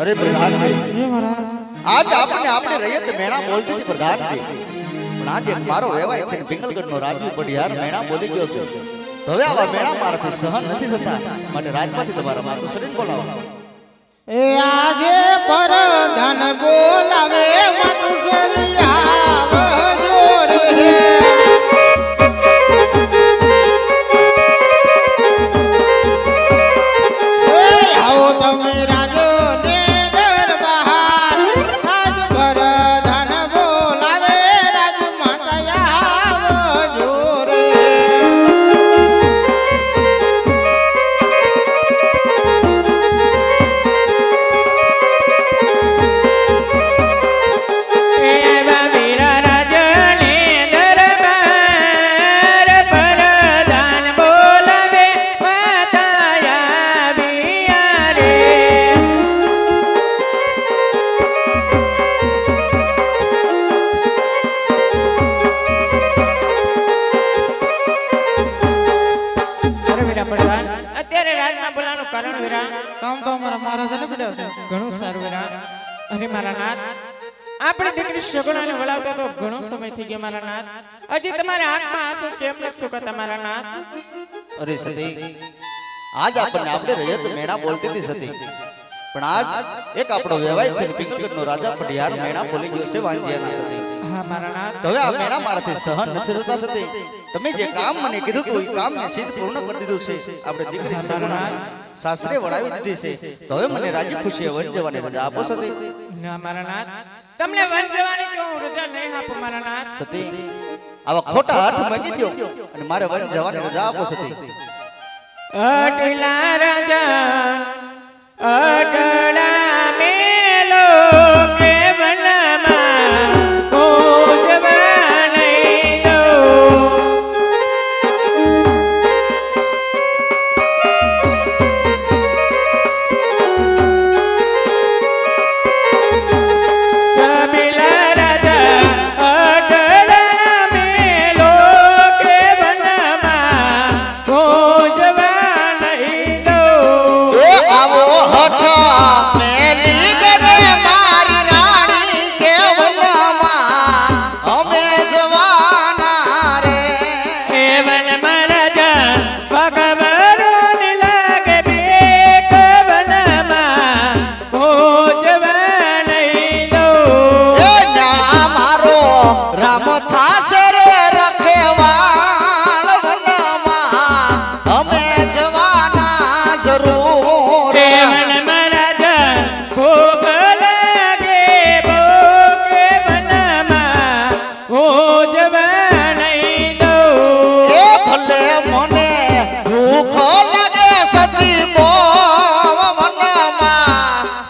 અરે પ્રધાનજી આજ આપણે આપણે રહીએ તો મેણા બોલતી હતી પ્રધાનજી. પણ આજે મારો વ્યવહાર છે પિંગલગઢનો રાજવી પડિયાર મેણા બોલી ગયો છે. હવે આવા મેણા મારાથી સહન નથી થતા. માટે રાજમાંથી તમારા માતું શરીર બોલાવો. એ આજે પર ધન બોલાવે કામ તો અમારા મહારાજાને પડ્યો છે. ઘણું સારું વીરા અરે મારા નાથ આપણે દીકરી શગુણાને વળાવતા તો ઘણો સમય થઈ ગયો મારા નાથ. હજી તમારા હાથમાં આંસુ કેમ નથી સુકાતા મારા નાથ. અરે સતી આજ આપણને આપણે રજત મેણા બોલતી હતી સતી. પણ આજ એક આપણો વ્યવહાર છે પિંગલગઢનો રાજા પડિયાર મેણા બોલી ગયો છે વાંજિયાના સતી. તો હવે આ મારાથી સહન નથી થતા સતી તમે જે કામ મને કીધું હતું એ કામ મેં સિદ્ધ પૂર્ણ કરી દીધું છે. આપણે દીકરી સાસરે વળાવી દીધી છે. તો હવે મને રાજી ખુશીએ વન જવાની રજા આપો સતી. ના મારા નાથ. તમને વન જવાની તો રજા નહીં આપું મારા નાથ? સતી આવા ખોટા દો અને મારે વન જવાની રજા આપો સતી. અટલા રાજા અટલા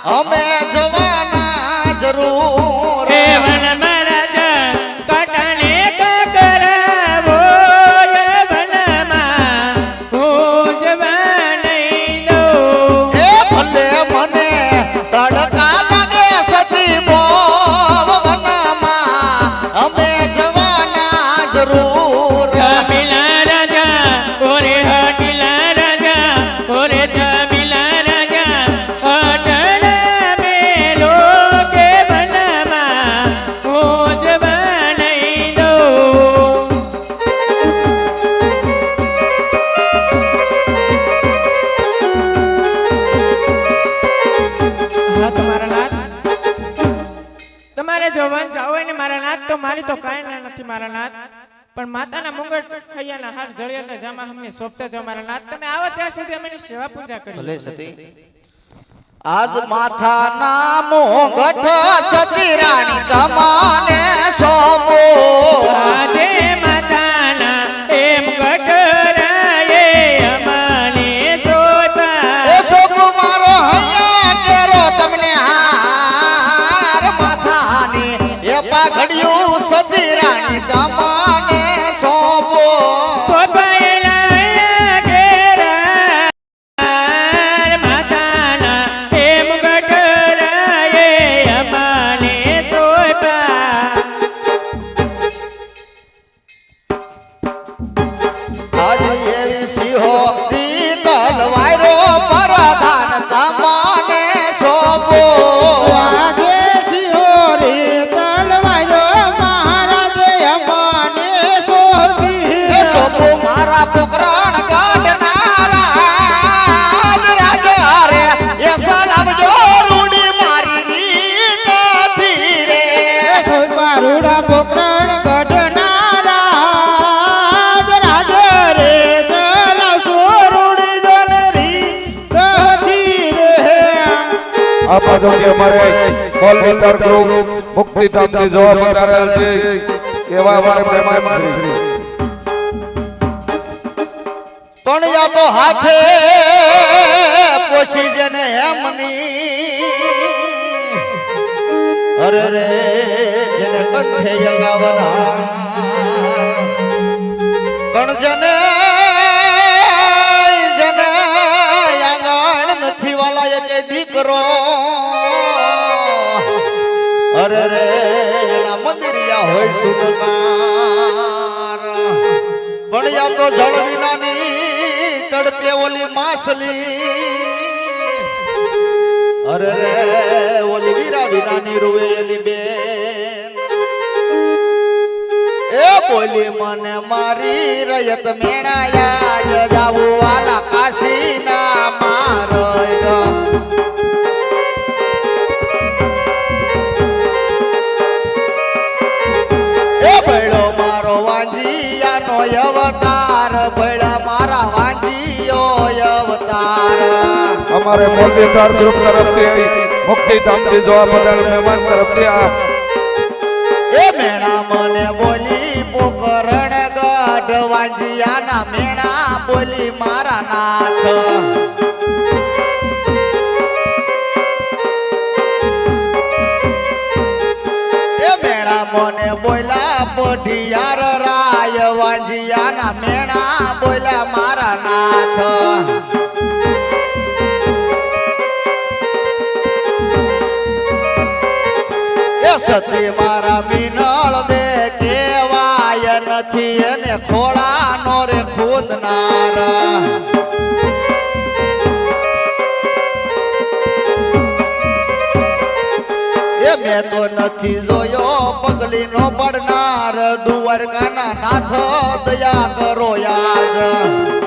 Amen. જાવ ને મારા નાથ તો મારી તો કાંઈ નથી મારા નાથ. પણ માતાના મુંગટ હૈયાના હાર જળિયા જામા અમને સોંપતા જાઓ મારા નાથ. તમે આવો ત્યાં સુધી અમે સેવા પૂજા કરી. ભલે સતી. આજ માથાના મોગઠ સતી રાણી તમાને સોપો 小河。આ પાછળથી અમારે બોલ વિસ્તાર ગ્રુપ મુક્તિધામથી જોવા પધારેલ છે, એવા અમારે મહેમાન શ્રી પણ યા તો હાથે પોછી જને હેમની. અરે રે, જેને કંઠે જગાવના પણ જને જને આંગણ નથી વાલા એક દીકરો. અરે રે, એના મંદિરિયા હોય સુનકાર. પણ યા તો જળ વિનાની તડપે ઓલી માસલી અરે રે, ઓલી વીરા વિનાની રૂવે એની બેન. એ બોલી, મને મારી રયત મેણાયા જાવું વાલા કાશી ના માર અમારે વિસ્તાર ગ્રુપ તરફથી મુક્તિધામથી જોવા બદલ મહેમાન તરફથી આ. એ મેણા મને બોલી, પોકરણ ગઢ વાંજિયાના મેણા બોલી, મારા નાથ. મને બોલા પોઢિયાર રાય વાંજિયાના મેણા બોલા મારા નાથ. સતી મારા મિનળ દે કેવાય નથી એને ખોળાનો રે ખોદનાર. એ મેં તો નથી જોયો પગલી નો પડનાર દ્વારકાના નાથ દયા કરો યાદ.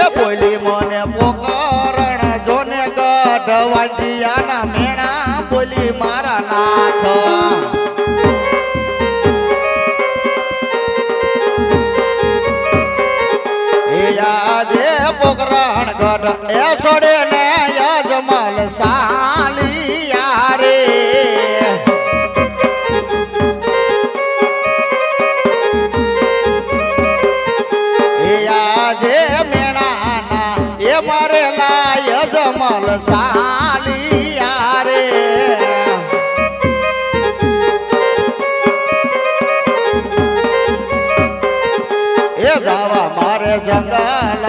એ બોલી મને પોકરણ જોને ગઢ વાંજિયાના મેણા બોલી મારા નાથ. યાદે પોકરણ ગઢ, એ છોડે ને યજમલ સાલિયા સાલિયા રે એ જાવા મારે જંગલ